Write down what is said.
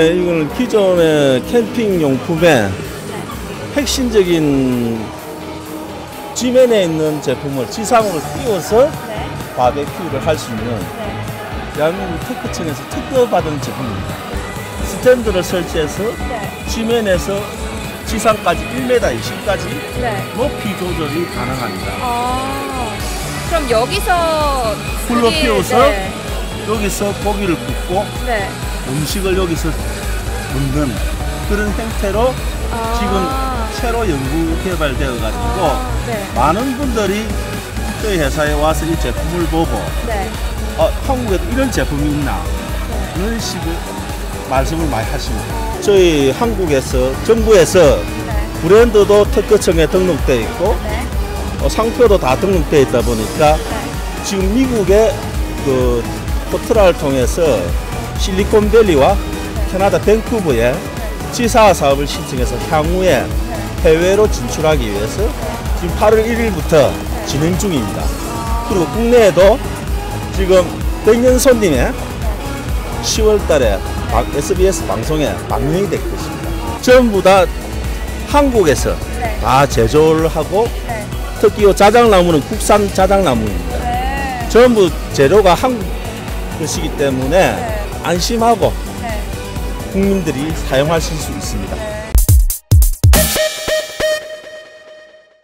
네, 이거는 기존의 캠핑 용품의 핵심적인 지면에 있는 제품을 지상으로 띄워서 네. 바베큐를 할 수 있는 네. 대한민국 특허청에서 특허받은 제품입니다. 스탠드를 설치해서 네. 지면에서 지상까지 1m 20까지 네. 높이 조절이 가능합니다. 아. 그럼 여기서 불로 피워서? 네. 여기서 고기를 굽고 네. 음식을 여기서 굽는 그런 형태로 아. 지금 새로 연구 개발되어 가지고 아, 네. 많은 분들이 저희 회사에 와서 이 제품을 보고 네. 어, 한국에도 이런 제품이 있나 네. 이런 식으로 말씀을 많이 하십니다. 저희 한국에서 정부에서 네. 브랜드도 특허청에 등록되어 있고 네. 어, 상표도 다 등록되어 있다 보니까 네. 지금 미국의 그 포트라를 통해서 실리콘밸리와 캐나다 밴쿠버에 지사 사업을 신청해서 향후에 해외로 진출하기 위해서 지금 8월 1일부터 진행 중입니다. 그리고 국내에도 지금 백년 손님의 10월 달에 SBS 방송에 방영이 될 것입니다. 전부 다 한국에서 네. 다 제조를 하고 네. 특히 이 자작나무는 국산 자작나무입니다. 네. 전부 재료가 한국 것이기 때문에 네. 안심하고 네. 국민들이 사용하실 수 있습니다. 네.